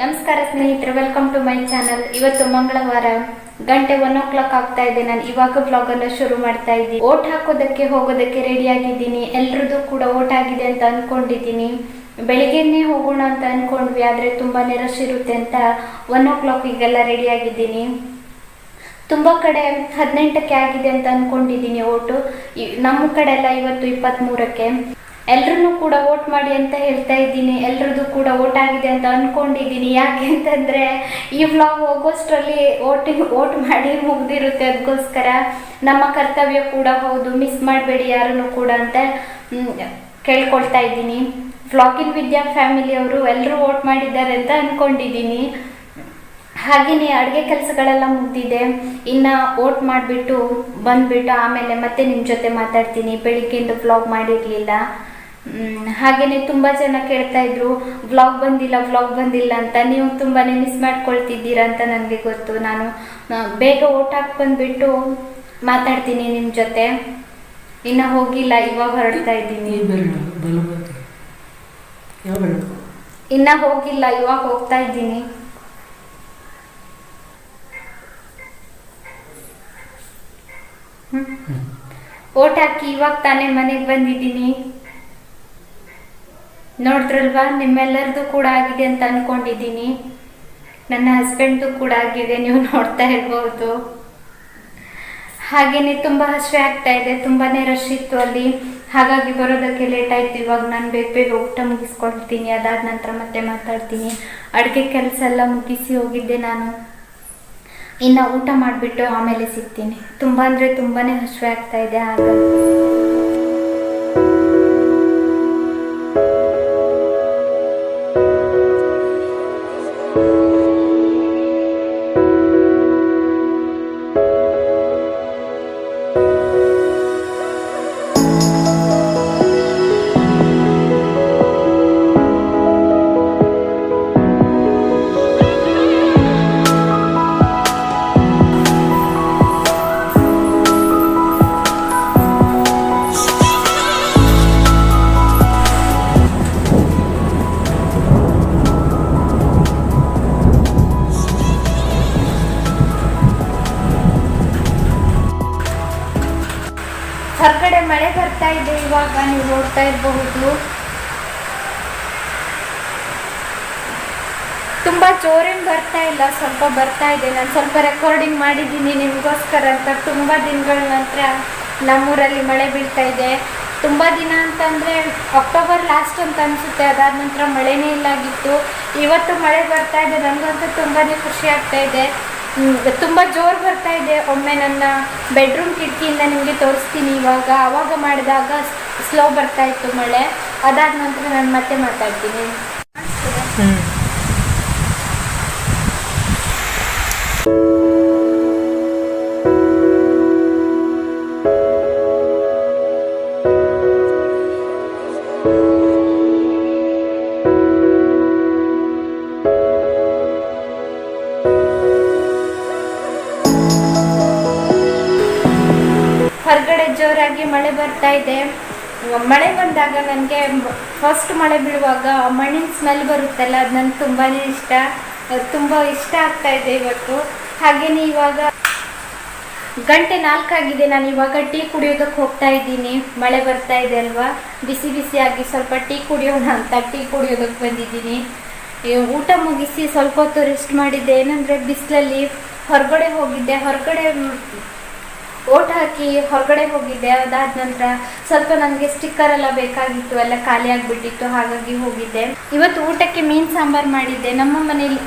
ನಮಸ್ಕಾರ ಸ್ನೇಹಿತರೆ welcome to my channel ಇವತ್ತು ಮಂಗಳವಾರ, ಗಂಟೆ ಒನ್ ಓ ಕ್ಲಾಕ್ ಆಗ್ತಾ ಇದೆ. ನಾನು ಇವಾಗ ಬ್ಲಾಗ್ ಅನ್ನು ಶುರು ಮಾಡ್ತಾ ಇದ್ದೀನಿ. ಓಟ್ ಹಾಕೋದಕ್ಕೆ ಹೋಗೋದಕ್ಕೆ ರೆಡಿ ಆಗಿದ್ದೀನಿ. ಎಲ್ರದ್ದು ಕೂಡ ಓಟ್ ಆಗಿದೆ ಅಂತ ಅನ್ಕೊಂಡಿದ್ದೀನಿ. ಬೆಳಿಗ್ಗೆನೆ ಹೋಗೋಣ ಅಂತ ಅನ್ಕೊಂಡ್ವಿ, ಆದರೆ ತುಂಬಾನೇ ರಶ್ ಇರುತ್ತೆ ಅಂತ ಒನ್ ಓ ಕ್ಲಾಕಿಗೆಲ್ಲ ರೆಡಿ ಆಗಿದ್ದೀನಿ. ತುಂಬ ಕಡೆ ಹದಿನೆಂಟಕ್ಕೆ ಆಗಿದೆ ಅಂತ ಅನ್ಕೊಂಡಿದ್ದೀನಿ ಓಟು. ನಮ್ಮ ಕಡೆ ಎಲ್ಲ ಇವತ್ತು ಇಪ್ಪತ್ತ್ಮೂರಕ್ಕೆ ಎಲ್ರೂ ಕೂಡ ವೋಟ್ ಮಾಡಿ ಅಂತ ಹೇಳ್ತಾ ಇದ್ದೀನಿ, ಎಲ್ರದ್ದು ಕೂಡ ವೋಟ್ ಆಗಿದೆ ಅಂತ ಅನ್ಕೊಂಡಿದ್ದೀನಿ. ಯಾಕೆ ಅಂತಂದರೆ ಈ ವ್ಲಾಗ್ ಹೋಗೋಷ್ಟರಲ್ಲಿ ವೋಟಿಂಗ್, ವೋಟ್ ಮಾಡಿ ಮುಗ್ದಿರುತ್ತೆ ಅದಕ್ಕೋಸ್ಕರ ನಮ್ಮ ಕರ್ತವ್ಯ ಕೂಡ ಹೌದು ಮಿಸ್ ಮಾಡಬೇಡಿ ಯಾರನ್ನು ಕೂಡ ಅಂತ ಕೇಳ್ಕೊಳ್ತಾ ಇದ್ದೀನಿ. ವ್ಲಾಗಿನ್ ವಿದ್ಯಾ ಫ್ಯಾಮಿಲಿಯವರು ಎಲ್ಲರೂ ವೋಟ್ ಮಾಡಿದ್ದಾರೆ ಅಂತ ಅನ್ಕೊಂಡಿದ್ದೀನಿ. ಹಾಗೆಯೇ ಅಡುಗೆ ಕೆಲಸಗಳೆಲ್ಲ ಮುಗ್ದಿದೆ. ಇನ್ನು ಓಟ್ ಮಾಡಿಬಿಟ್ಟು ಬಂದುಬಿಟ್ಟು ಆಮೇಲೆ ಮತ್ತೆ ನಿಮ್ಮ ಜೊತೆ ಮಾತಾಡ್ತೀನಿ. ಬೆಳಿಗ್ಗೆಯಿಂದ ಬ್ಲಾಗ್ ಮಾಡಿರಲಿಲ್ಲ. ಹಾಗೆಯೇ ತುಂಬ ಜನ ಕೇಳ್ತಾ ಇದ್ರು ವ್ಲಾಗ್ ಬಂದಿಲ್ಲ ವ್ಲಾಗ್ ಬಂದಿಲ್ಲ ಅಂತ. ನೀವು ತುಂಬಾ ಮಿಸ್ ಮಾಡ್ಕೊಳ್ತಿದ್ದೀರಾ ಅಂತ ನನಗೆ ಗೊತ್ತು. ನಾನು ಬೇಗ ಓಟ್ ಹಾಕಿ ಬಂದುಬಿಟ್ಟು ಮಾತಾಡ್ತೀನಿ ನಿಮ್ಮ ಜೊತೆ. ಇನ್ನು ಹೋಗಿಲ್ಲ ಇವಾಗ ಹೊರಡ್ತಾ ಇದ್ದೀನಿ. ಇನ್ನ ಹೋಗಿಲ್ಲ ಇವಾಗ ಹೋಗ್ತಾ ಇದ್ದೀನಿ. ಓಟ್ ಹಾಕಿ ಇವಾಗ ತಾನೇ ಮನೆಗೆ ಬಂದಿದ್ದೀನಿ. ನೋಡಿದ್ರಲ್ವಾ? ನಿಮ್ಮೆಲ್ಲರದು ಕೂಡ ಆಗಿದೆ ಅಂತ ಅನ್ಕೊಂಡಿದ್ದೀನಿ. ನನ್ನ ಹಸ್ಬೆಂಡ್ದು ಕೂಡ ಆಗಿದೆ, ನೀವು ನೋಡ್ತಾ ಇರ್ಬೋದು. ಹಾಗೇನೆ ತುಂಬ ಹಸಿವೆ ಆಗ್ತಾ ಇದೆ ತುಂಬಾ ರಶ್ ಇತ್ತು ಅಲ್ಲಿ. ಹಾಗಾಗಿ ಬರೋದಕ್ಕೆ ಲೇಟ್ ಆಯ್ತು, ಇವಾಗ ನಾನು ಬೇಗ ಬೇಗ ಊಟ ಮುಗಿಸ್ಕೊಳ್ತೀನಿ, ಅದಾದ ನಂತರ ಮತ್ತೆ ಮಾತಾಡ್ತೀನಿ. ಅಡುಗೆ ಕೆಲಸ ಎಲ್ಲ ಮುಗಿಸಿ ಹೋಗಿದ್ದೆ ನಾನು. ಇನ್ನು ಊಟ ಮಾಡಿಬಿಟ್ಟು ಆಮೇಲೆ ಸಿಗ್ತೀನಿ. ತುಂಬ ಅಂದರೆ ತುಂಬಾ ಹಸಿವೆ ಆಗ್ತಾ ಇದೆ, ಹಾಗಾಗಿ. ಹೊರಗಡೆ ಮಳೆ ಬರ್ತಾ ಇದೆ ಇವಾಗ, ನೀವು ನೋಡ್ತಾ ಇರಬಹುದು. ತುಂಬಾ ಜೋರೇನು ಬರ್ತಾ ಇಲ್ಲ, ಸ್ವಲ್ಪ ಬರ್ತಾ ಇದೆ. ನಾನು ಸ್ವಲ್ಪ ರೆಕಾರ್ಡಿಂಗ್ ಮಾಡಿದ್ದೀನಿ ನಿಮಗೋಸ್ಕರ ಅಂತ. ತುಂಬ ದಿನಗಳ ನಂತರ ನಮ್ಮೂರಲ್ಲಿ ಮಳೆ ಬೀಳ್ತಾ ಇದೆ. ತುಂಬ ದಿನ ಅಂತಂದರೆ ಅಕ್ಟೋಬರ್ ಲಾಸ್ಟ್ ಅಂತ ಅನಿಸುತ್ತೆ. ಅದಾದ ನಂತರ ಮಳೆನೇ ಇಲ್ಲಾಗಿತ್ತು. ಇವತ್ತು ಮಳೆ ಬರ್ತಾ ಇದೆ. ನನಗಂತೂ ತುಂಬಾ ಖುಷಿ ಆಗ್ತಾ ಇದೆ. ತುಂಬ ಜೋರು ಬರ್ತಾ ಇದೆ. ಒಮ್ಮೆ ನನ್ನ ಬೆಡ್ರೂಮ್ ಕಿಟಕಿಯಿಂದ ನಿಮಗೆ ತೋರಿಸ್ತೀನಿ ಇವಾಗ. ಆವಾಗ ಮಾಡಿದಾಗ ಸ್ಲೋ ಬರ್ತಾ ಇತ್ತು ಮಳೆ. ಅದಾದ ನಂತರ ನಾನು ಮತ್ತೆ ಮಾತಾಡ್ತೀನಿ. ಹೊರಗಡೆ ಜೋರಾಗಿ ಮಳೆ ಬರ್ತಾ ಇದೆ. ಮಳೆ ಬಂದಾಗ ನನಗೆ ಫಸ್ಟ್ ಮಳೆ ಬೀಳುವಾಗ ಮಣ್ಣಿನ ಸ್ಮೆಲ್ ಬರುತ್ತಲ್ಲ, ಅದು ನನಗೆ ತುಂಬಾ ಇಷ್ಟ. ತುಂಬ ಇಷ್ಟ ಆಗ್ತಾ ಇದೆ ಇವತ್ತು. ಹಾಗೆಯೇ ಇವಾಗ ಗಂಟೆ ನಾಲ್ಕಾಗಿದೆ ನಾನು ಇವಾಗ ಟೀ ಕುಡಿಯೋದಕ್ಕೆ ಹೋಗ್ತಾ ಇದ್ದೀನಿ. ಮಳೆ ಬರ್ತಾ ಇದೆ ಅಲ್ವಾ? ಬಿಸಿ ಬಿಸಿಯಾಗಿ ಸ್ವಲ್ಪ ಟೀ ಕುಡಿಯೋಣ ಅಂತ ಟೀ ಕುಡಿಯೋದಕ್ಕೆ ಬಂದಿದ್ದೀನಿ. ಊಟ ಮುಗಿಸಿ ಸ್ವಲ್ಪ ಹೊತ್ತು ರೆಸ್ಟ್ ಮಾಡಿದ್ದೆ. ಏನಂದರೆ, ಬಿಸಿಲಲ್ಲಿ ಹೊರಗಡೆ ಹೋಗಿದ್ದೆ. ಹೊರಗಡೆ ಓಟ್ ಹಾಕಿ ಹೊರಗಡೆ ಹೋಗಿದ್ದೆ, ಅದಾದ ನಂತರ ಸ್ವಲ್ಪ ನನಗೆ ಸ್ಟಿಕ್ಕರ್ ಎಲ್ಲ ಬೇಕಾಗಿತ್ತು, ಎಲ್ಲ ಖಾಲಿ ಆಗಿಬಿಟ್ಟಿತ್ತು, ಹಾಗಾಗಿ ಹೋಗಿದ್ದೆ. ಇವತ್ತು ಊಟಕ್ಕೆ ಮೀನು ಸಾಂಬಾರು ಮಾಡಿದ್ದೆ. ನಮ್ಮ ಮನೇಲಿ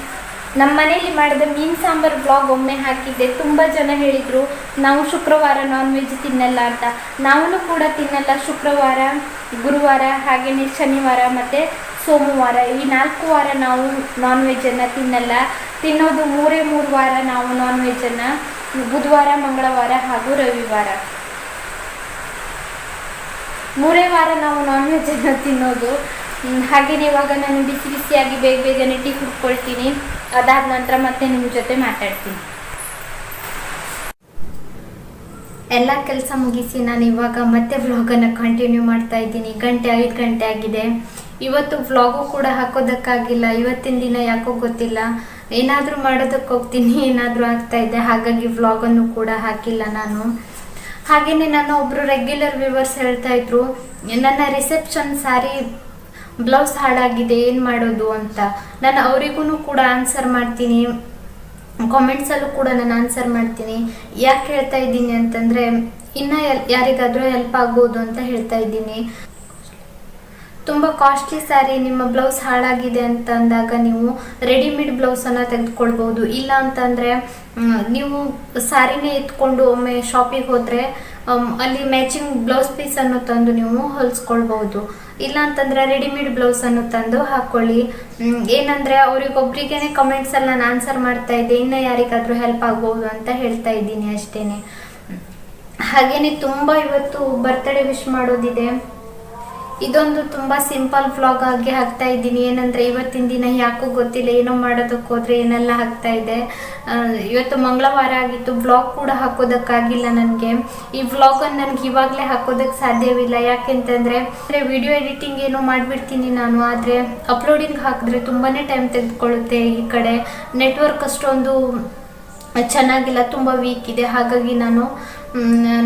ನಮ್ಮ ಮನೇಲಿ ಮಾಡಿದ ಮೀನು ಸಾಂಬಾರು ಬ್ಲಾಗ್ ಒಮ್ಮೆ ಹಾಕಿದ್ದೆ. ತುಂಬ ಜನ ಹೇಳಿದರು, ನಾವು ಶುಕ್ರವಾರ ನಾನ್ ವೆಜ್ ತಿನ್ನಲ್ಲ ಅಂತ. ನಾವೂ ಕೂಡ ತಿನ್ನಲ್ಲ, ಶುಕ್ರವಾರ, ಗುರುವಾರ ಹಾಗೆಯೇ ಶನಿವಾರ ಮತ್ತು ಸೋಮವಾರ. ಈ ನಾಲ್ಕು ವಾರ ನಾವು ನಾನ್ ವೆಜ್ಜನ್ನು ತಿನ್ನಲ್ಲ. ತಿನ್ನೋದು ಮೂರೇ ಮೂರು ವಾರ ನಾವು ನಾನ್ ವೆಜ್ಜನ್ನು ಬುಧವಾರ, ಮಂಗಳವಾರ ಹಾಗೂ ರವಿವಾರ. ಮೂರೇ ವಾರ ನಾವು ನಾನ್ ವೆಜ್ಜನ್ನು ತಿನ್ನೋದು. ಹಾಗೇನೆ ಇವಾಗ ನಾನು ಬಿಸಿ ಬಿಸಿಯಾಗಿ ಬೇಗ ಬೇಗನೆ ಟೀ ಕುಡ್ಕೊಳ್ತೀನಿ. ಅದಾದ ನಂತರ ಮತ್ತೆ ನಿಮ್ಮ ಜೊತೆ ಮಾತಾಡ್ತೀನಿ. ಎಲ್ಲ ಕೆಲಸ ಮುಗಿಸಿ ನಾನು ಇವಾಗ ಮತ್ತೆ ವ್ಲಾಗನ್ನು ಕಂಟಿನ್ಯೂ ಮಾಡ್ತಾ ಇದ್ದೀನಿ. ಗಂಟೆ ಐದು ಗಂಟೆ ಆಗಿದೆ. ಇವತ್ತು ವ್ಲಾಗು ಕೂಡ ಹಾಕೋದಕ್ಕಾಗಿಲ್ಲ. ಇವತ್ತಿನ ದಿನ ಯಾಕೋ ಗೊತ್ತಿಲ್ಲ. ಏನಾದರೂ ಮಾಡೋದಕ್ಕೆ ಹೋಗ್ತೀನಿ, ಏನಾದರೂ ಆಗ್ತಾ ಇದೆ, ಹಾಗಾಗಿ ವ್ಲಾಗನ್ನು ಕೂಡ ಹಾಕಿಲ್ಲ ನಾನು. ಹಾಗೆಯೇ ನನ್ನ ಒಬ್ಬರು ರೆಗ್ಯುಲರ್ ವ್ಯೂವರ್ಸ್ ಹೇಳ್ತಾ ಇದ್ರು, ನನ್ನ ರಿಸೆಪ್ಷನ್ ಸಾರಿ ಬ್ಲೌಸ್ ಹಾಳಾಗಿದೆ, ಏನು ಮಾಡೋದು ಅಂತ. ನಾನು ಅವರಿಗೂ ಕೂಡ ಆನ್ಸರ್ ಮಾಡ್ತೀನಿ. ಕಾಮೆಂಟ್ಸಲ್ಲೂ ಕೂಡ ನಾನು ಆನ್ಸರ್ ಮಾಡ್ತೀನಿ. ಯಾಕೆ ಹೇಳ್ತಾ ಇದ್ದೀನಿ ಅಂತಂದರೆ, ಇನ್ನ ಎಲ್ ಯಾರಿಗಾದರೂ ಹೆಲ್ಪ್ ಆಗ್ಬೋದು ಅಂತ ಹೇಳ್ತಾ ಇದ್ದೀನಿ. ತುಂಬ ಕಾಸ್ಟ್ಲಿ ಸ್ಯಾರಿ ನಿಮ್ಮ ಬ್ಲೌಸ್ ಹಾಳಾಗಿದೆ ಅಂತ ಅಂದಾಗ ನೀವು ರೆಡಿಮೇಡ್ ಬ್ಲೌಸನ್ನು ತೆಗೆದುಕೊಳ್ಬೋದು ಇಲ್ಲ ಅಂತಂದರೆ ನೀವು ಸ್ಯಾರಿನೇ ಎತ್ಕೊಂಡು ಒಮ್ಮೆ ಶಾಪಿಗೆ ಹೋದರೆ ಅಲ್ಲಿ ಮ್ಯಾಚಿಂಗ್ ಬ್ಲೌಸ್ ಪೀಸನ್ನು ತಂದು ನೀವು ಹೊಲಿಸ್ಕೊಳ್ಬೋದು ಇಲ್ಲ ಅಂತಂದರೆ ರೆಡಿಮೇಡ್ ಬ್ಲೌಸನ್ನು ತಂದು ಹಾಕೊಳ್ಳಿ. ಏನಂದ್ರೆ ಕಮೆಂಟ್ಸ್ ಕಮೆಂಟ್ಸಲ್ಲಿ ನಾನು ಆನ್ಸರ್ ಮಾಡ್ತಾ ಇದ್ದೆ. ಇನ್ನೂ ಯಾರಿಗಾದರೂ ಹೆಲ್ಪ್ ಆಗಬಹುದು ಅಂತ ಹೇಳ್ತಾ ಇದ್ದೀನಿ ಅಷ್ಟೇ ಹಾಗೇನೆ ತುಂಬ ಇವತ್ತು ಬರ್ತ್ಡೇ ವಿಶ್ ಮಾಡೋದಿದೆ. ಇದೊಂದು ತುಂಬ ಸಿಂಪಲ್ ವ್ಲಾಗ್ ಆಗಿ ಹಾಕ್ತಾ ಇದ್ದೀನಿ. ಏನಂದ್ರೆ ಇವತ್ತಿನ ದಿನ ಯಾಕೋ ಗೊತ್ತಿಲ್ಲ, ಏನೋ ಮಾಡೋದಕ್ಕೆ ಹೋದ್ರೆ ಏನೆಲ್ಲ ಹಾಕ್ತಾ ಇದೆ ಇವತ್ತು ಮಂಗಳವಾರ ಆಗಿತ್ತು ವ್ಲಾಗ್ ಕೂಡ ಹಾಕೋದಕ್ಕಾಗಿಲ್ಲ ನನಗೆ. ಈ ವ್ಲಾಗನ್ನು ನನಗೆ ಇವಾಗಲೇ ಹಾಕೋದಕ್ಕೆ ಸಾಧ್ಯವಿಲ್ಲ. ಯಾಕೆಂತಂದರೆ, ಅಂದರೆ ವಿಡಿಯೋ ಎಡಿಟಿಂಗ್ ಏನೋ ಮಾಡಿಬಿಡ್ತೀನಿ ನಾನು, ಆದರೆ ಅಪ್ಲೋಡಿಂಗ್ ಹಾಕಿದ್ರೆ ತುಂಬಾ ಟೈಮ್ ತೆಗೆದುಕೊಳ್ಳುತ್ತೆ ಈ ಕಡೆ. ನೆಟ್ವರ್ಕ್ ಅಷ್ಟೊಂದು ಚೆನ್ನಾಗಿಲ್ಲ, ತುಂಬ ವೀಕ್ ಇದೆ. ಹಾಗಾಗಿ ನಾನು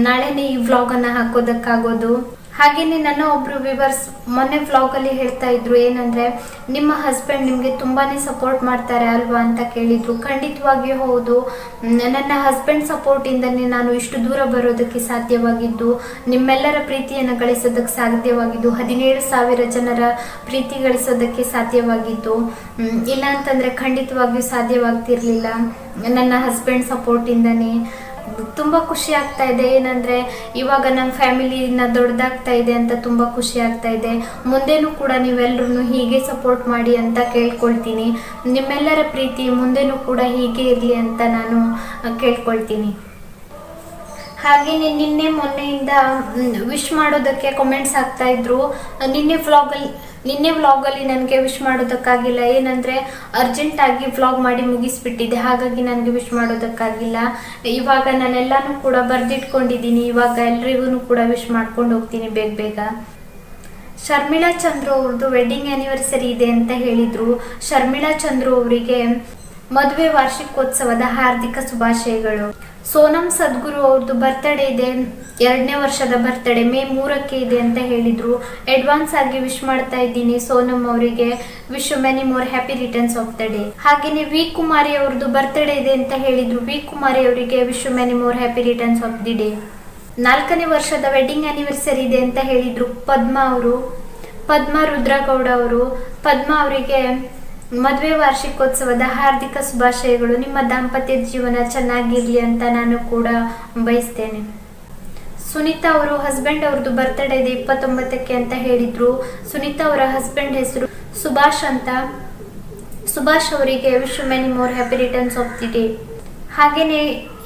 ನಾಳೆನೇ ಈ ವ್ಲಾಗನ್ನು ಹಾಕೋದಕ್ಕಾಗೋದು. ಹಾಗೆಯೇ ನನ್ನ ಒಬ್ಬರು ವಿವರ್ಸ್ ಮೊನ್ನೆ ವ್ಲಾಗಲ್ಲಿ ಹೇಳ್ತಾ ಇದ್ರು ಏನಂದರೆ, ನಿಮ್ಮ ಹಸ್ಬೆಂಡ್ ನಿಮಗೆ ತುಂಬಾ ಸಪೋರ್ಟ್ ಮಾಡ್ತಾರೆ ಅಲ್ವಾ ಅಂತ ಕೇಳಿದ್ರು. ಖಂಡಿತವಾಗಿಯೂ ಹೌದು. ನನ್ನ ಹಸ್ಬೆಂಡ್ ಸಪೋರ್ಟಿಂದನೇ ನಾನು ಇಷ್ಟು ದೂರ ಬರೋದಕ್ಕೆ ಸಾಧ್ಯವಾಗಿದ್ದು, ನಿಮ್ಮೆಲ್ಲರ ಪ್ರೀತಿಯನ್ನು ಗಳಿಸೋದಕ್ಕೆ ಸಾಧ್ಯವಾಗಿದ್ದು, ಹದಿನೇಳು ಸಾವಿರ ಜನರ ಪ್ರೀತಿ ಗಳಿಸೋದಕ್ಕೆ ಸಾಧ್ಯವಾಗಿದ್ದು ಇಲ್ಲ ಅಂತಂದ್ರೆ ಖಂಡಿತವಾಗಿಯೂ ಸಾಧ್ಯವಾಗ್ತಿರ್ಲಿಲ್ಲ. ನನ್ನ ಹಸ್ಬೆಂಡ್ ಸಪೋರ್ಟಿಂದನೇ ತುಂಬ ಖುಷಿ ಆಗ್ತಾ ಇದೆ. ಏನಂದ್ರೆ ಇವಾಗ ನಮ್ಮ ಫ್ಯಾಮಿಲಿನ ದೊಡ್ಡದಾಗ್ತಾ ಇದೆ ಅಂತ ತುಂಬ ಖುಷಿ ಆಗ್ತಾ ಇದೆ. ಮುಂದೆನೂ ಕೂಡ ನೀವೆಲ್ಲರೂ ಹೀಗೆ ಸಪೋರ್ಟ್ ಮಾಡಿ ಅಂತ ಕೇಳ್ಕೊಳ್ತೀನಿ. ನಿಮ್ಮೆಲ್ಲರ ಪ್ರೀತಿ ಮುಂದೆನೂ ಕೂಡ ಹೀಗೆ ಇರಲಿ ಅಂತ ನಾನು ಕೇಳ್ಕೊಳ್ತೀನಿ. ಹಾಗೆಯೇ ನಿನ್ನೆ ಮೊನ್ನೆಯಿಂದ ವಿಶ್ ಮಾಡೋದಕ್ಕೆ ಕಮೆಂಟ್ಸ್ ಆಗ್ತಾ ಇದ್ರು. ನಿನ್ನೆ ವ್ಲಾಗಲ್ಲಿ ನಿನ್ನೆ ವ್ಲಾಗಲ್ಲಿ ನನಗೆ ವಿಶ್ ಮಾಡೋದಕ್ಕಾಗಿಲ್ಲ. ಏನಂದರೆ ಅರ್ಜೆಂಟಾಗಿ ವ್ಲಾಗ್ ಮಾಡಿ ಮುಗಿಸ್ಬಿಟ್ಟಿದ್ದೆ. ಹಾಗಾಗಿ ನನಗೆ ವಿಶ್ ಮಾಡೋದಕ್ಕಾಗಿಲ್ಲ. ಇವಾಗ ನಾನೆಲ್ಲನೂ ಕೂಡ ಬರೆದಿಟ್ಕೊಂಡಿದ್ದೀನಿ. ಇವಾಗ ಎಲ್ರಿಗೂ ಕೂಡ ವಿಶ್ ಮಾಡ್ಕೊಂಡು ಹೋಗ್ತೀನಿ ಬೇಗ ಬೇಗ. ಶರ್ಮಿಳಾ ಚಂದ್ರು ಅವ್ರದ್ದು ವೆಡ್ಡಿಂಗ್ ಆ್ಯನಿವರ್ಸರಿ ಇದೆ ಅಂತ ಹೇಳಿದರು. ಶರ್ಮಿಳಾ ಚಂದ್ರು ಅವರಿಗೆ ಮದುವೆ ವಾರ್ಷಿಕೋತ್ಸವದ ಹಾರ್ದಿಕ ಶುಭಾಶಯಗಳು. ಸೋನಂ ಸದ್ಗುರು ಅವ್ರದ್ದು ಬರ್ತ್ಡೇ ಇದೆ. ಎರಡನೇ ವರ್ಷದ ಬರ್ತ್ಡೇ ಮೇ ಮೂರಕ್ಕೆ ಇದೆ ಅಂತ ಹೇಳಿದ್ರು. ಅಡ್ವಾನ್ಸ್ ಆಗಿ ವಿಶ್ ಮಾಡ್ತಾ ಇದ್ದೀನಿ ಸೋನಂ ಅವರಿಗೆ. Wish many more happy returns of the day ಹಾಗೆಯೇ ವಿ ಕುಮಾರಿ ಅವ್ರದ್ದು ಬರ್ತ್ಡೇ ಇದೆ ಅಂತ ಹೇಳಿದ್ರು. ವಿ ಕುಮಾರಿ ಅವರಿಗೆ wish many more happy returns of the day ನಾಲ್ಕನೇ ವರ್ಷದ ವೆಡ್ಡಿಂಗ್ ಆ್ಯನಿವರ್ಸರಿ ಇದೆ ಅಂತ ಹೇಳಿದ್ರು ಪದ್ಮ ಅವರು. ಪದ್ಮ ರುದ್ರಗೌಡ ಅವರು. ಪದ್ಮ ಅವರಿಗೆ ಮದುವೆ ವಾರ್ಷಿಕೋತ್ಸವದ ಹಾರ್ದಿಕ ಶುಭಾಶಯಗಳು. ನಿಮ್ಮ ದಾಂಪತ್ಯ ಜೀವನ ಚೆನ್ನಾಗಿರ್ಲಿ ಅಂತ ನಾನು ಕೂಡ ಬಯಸ್ತೇನೆ. ಸುನೀತಾ ಅವರು ಹಸ್ಬೆಂಡ್ ಅವ್ರದ್ದು ಬರ್ತ್ಡೇ ಇದೆ ಇಪ್ಪತ್ತೊಂಬತ್ತಕ್ಕೆ ಅಂತ ಹೇಳಿದ್ರು. ಸುನೀತಾ ಅವರ ಹಸ್ಬೆಂಡ್ ಹೆಸರು ಸುಭಾಷ್ ಅಂತ. ಸುಭಾಷ್ ಅವರಿಗೆ wish many more happy returns of the day ಹಾಗೆಯೇ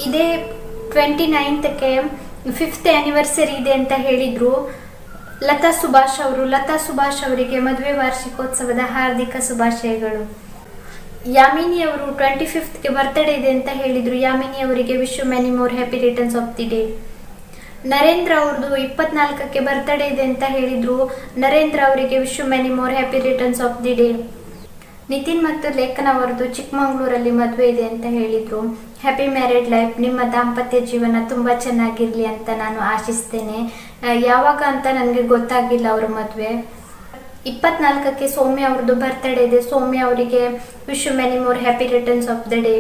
ಇದೇ ಟ್ವೆಂಟಿ ನೈನ್ತಕ್ಕೆ ಫಿಫ್ತ್ ಆ್ಯನಿವರ್ಸರಿ ಇದೆ ಅಂತ ಹೇಳಿದರು. ಲತಾ ಸುಭಾಷ್ ಅವರು, ಲತಾ ಸುಭಾಷ್ ಅವರಿಗೆ ಮದುವೆ ವಾರ್ಷಿಕೋತ್ಸವದ ಹಾರ್ದಿಕ ಶುಭಾಶಯಗಳು. ಯಾಮಿನಿ ಅವರು ಟ್ವೆಂಟಿ ಫಿಫ್ತ್ಗೆ ಬರ್ತ್ಡೇ ಇದೆ ಅಂತ ಹೇಳಿದರು. ಯಾಮಿನಿ ಅವರಿಗೆ wish many more happy returns of the day Narendra ಅವ್ರದ್ದು ಇಪ್ಪತ್ನಾಲ್ಕಕ್ಕೆ ಬರ್ತ್ಡೇ ಇದೆ ಅಂತ ಹೇಳಿದ್ರು. ನರೇಂದ್ರ ಅವರಿಗೆ wish many more happy returns of the day Nitin ಮತ್ತು ಲೇಖನ್ ಅವರದು ಚಿಕ್ಕಮಗಳೂರಲ್ಲಿ ಮದುವೆ ಇದೆ ಅಂತ ಹೇಳಿದ್ರು. ಹ್ಯಾಪಿ ಮ್ಯಾರಿಡ್ ಲೈಫ್ ನಿಮ್ಮ ದಾಂಪತ್ಯ ಜೀವನ ತುಂಬ ಚೆನ್ನಾಗಿರಲಿ ಅಂತ ನಾನು ಆಶಿಸ್ತೇನೆ. ಯಾವಾಗ ಅಂತ ನನಗೆ ಗೊತ್ತಾಗಿಲ್ಲ ಅವ್ರ ಮದುವೆ. ಇಪ್ಪತ್ನಾಲ್ಕಕ್ಕೆ ಸೌಮ್ಯ ಅವ್ರದ್ದು ಬರ್ತ್ಡೇ ಇದೆ. ಸೌಮ್ಯ ಅವರಿಗೆ wish many more happy returns of the day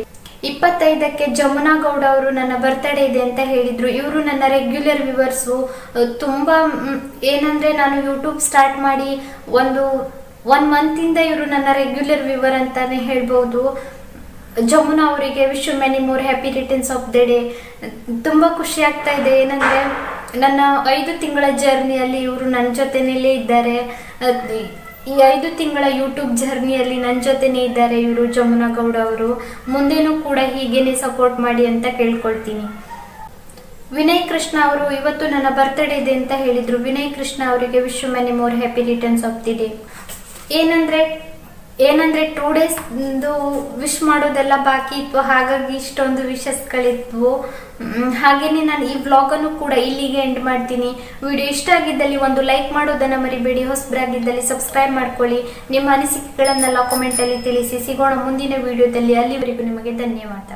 ಇಪ್ಪತ್ತೈದಕ್ಕೆ ಜಮುನಾ ಗೌಡ ಅವರು ನನ್ನ ಬರ್ತ್ಡೇ ಇದೆ ಅಂತ ಹೇಳಿದ್ರು. ಇವರು ನನ್ನ ರೆಗ್ಯುಲರ್ ವ್ಯೂವರ್ಸು ತುಂಬ ಏನಂದ್ರೆ ನಾನು ಯೂಟ್ಯೂಬ್ ಸ್ಟಾರ್ಟ್ ಮಾಡಿ ಒಂದು ಒನ್ ಮಂತಿಂದ ಇವರು ನನ್ನ ರೆಗ್ಯುಲರ್ ವ್ಯೂವರ್ ಅಂತಾನೆ ಹೇಳ್ಬೋದು. ಜಮುನಾ ಅವರಿಗೆ wish many more happy returns of the day ತುಂಬ ಖುಷಿ ಆಗ್ತಾ ಇದೆ. ಏನಂದರೆ ನನ್ನ ಐದು ತಿಂಗಳ ಜರ್ನಿಯಲ್ಲಿ ಇವರು ನನ್ನ ಜೊತೆನಲ್ಲೇ ಇದ್ದಾರೆ. ಈ ಐದು ತಿಂಗಳ ಯೂಟ್ಯೂಬ್ ಜರ್ನಿಯಲ್ಲಿ ನನ್ನ ಜೊತೆನೇ ಇದ್ದಾರೆ ಇವರು ಜಮುನಾ ಗೌಡ ಅವರು. ಮುಂದೇನೂ ಕೂಡ ಹೀಗೇನೆ ಸಪೋರ್ಟ್ ಮಾಡಿ ಅಂತ ಕೇಳ್ಕೊಳ್ತೀನಿ. ವಿನಯ್ ಕೃಷ್ಣ ಅವರು, ಇವತ್ತು ನನ್ನ ಬರ್ತ್ಡೇ ಇದೆ ಅಂತ ಹೇಳಿದ್ರು. ವಿನಯ್ ಕೃಷ್ಣ ಅವರಿಗೆ wish many more happy returns of the day ಏನಂದ್ರೆ ಏನಂದ್ರೆ ಟೂ ಡೇಸ್ ವಿಶ್ ಮಾಡೋದೆಲ್ಲ ಬಾಕಿ ಇತ್ತು. ಹಾಗಾಗಿ ಇಷ್ಟೊಂದು ವಿಶಸ್ಗಳಿದ್ವು ಹಾಗೆಯೇ ನಾನು ಈ ವ್ಲಾಗನ್ನು ಕೂಡ ಇಲ್ಲಿಗೆ ಎಂಡ್ ಮಾಡ್ತೀನಿ. ವಿಡಿಯೋ ಇಷ್ಟ ಆಗಿದ್ದಲ್ಲಿ ಒಂದು ಲೈಕ್ ಮಾಡೋದನ್ನ ಮರಿಬೇಡಿ. ಹೊಸಬ್ರಾಗಿದ್ದಲ್ಲಿ ಸಬ್ಸ್ಕ್ರೈಬ್ ಮಾಡ್ಕೊಳ್ಳಿ. ನಿಮ್ಮ ಅನಿಸಿಕೆಗಳನ್ನೆಲ್ಲ ಕಾಮೆಂಟಲ್ಲಿ ತಿಳಿಸಿ. ಸಿಗೋಣ ಮುಂದಿನ ವಿಡಿಯೋದಲ್ಲಿ. ಅಲ್ಲಿವರೆಗೂ ನಿಮಗೆ ಧನ್ಯವಾದ.